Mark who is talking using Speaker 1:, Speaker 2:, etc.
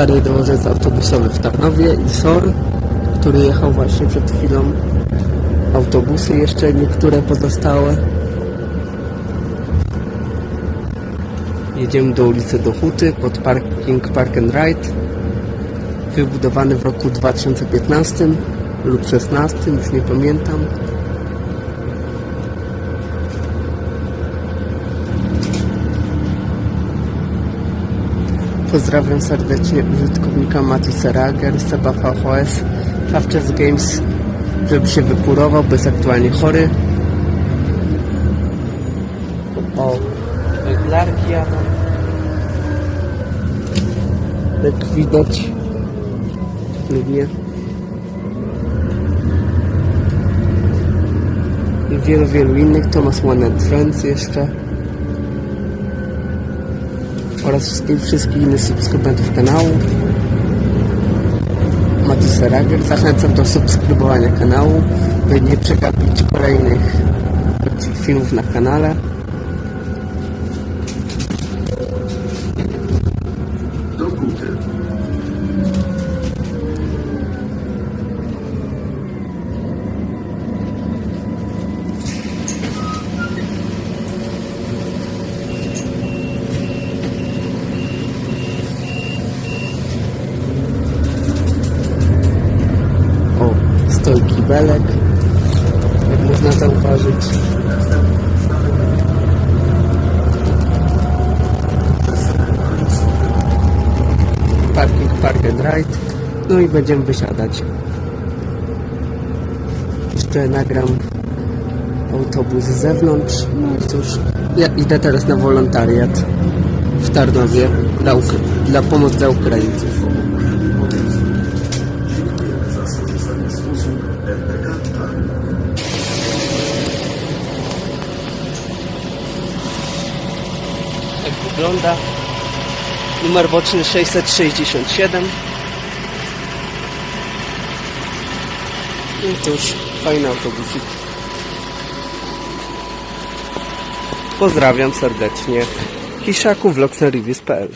Speaker 1: stary dworzec autobusowy w Tarnowie i SOR, który jechał właśnie przed chwilą. Autobusy jeszcze niektóre pozostałe. Jedziemy do ulicy Dochuty pod parking Park and Ride. Wybudowany w roku 2015 lub 16, już nie pamiętam. Pozdrawiam serdecznie użytkownika Matisa Rager, Seba VHS, Hafczes Games, żeby się wykurował, bo jest aktualnie chory. O, węglarki jadą. Jak widać lub nie. I wielu, wielu innych. Thomas One and Friends jeszcze. Oraz wszystkich, innych subskrybentów kanału. Matisa Rager. Zachęcam do subskrybowania kanału, by nie przegapić kolejnych filmów na kanale. Stoi kibelek, jak można zauważyć. Parking Park and Ride. No i będziemy wysiadać. Jeszcze nagram autobus z zewnątrz. No i cóż, ja idę teraz na wolontariat w Tarnowie dla, dla pomocy dla Ukraińców. Wygląda. Numer boczny 667. I cóż, fajny autobusik. Pozdrawiam serdecznie. Hiszaku vlogsandreviews.pl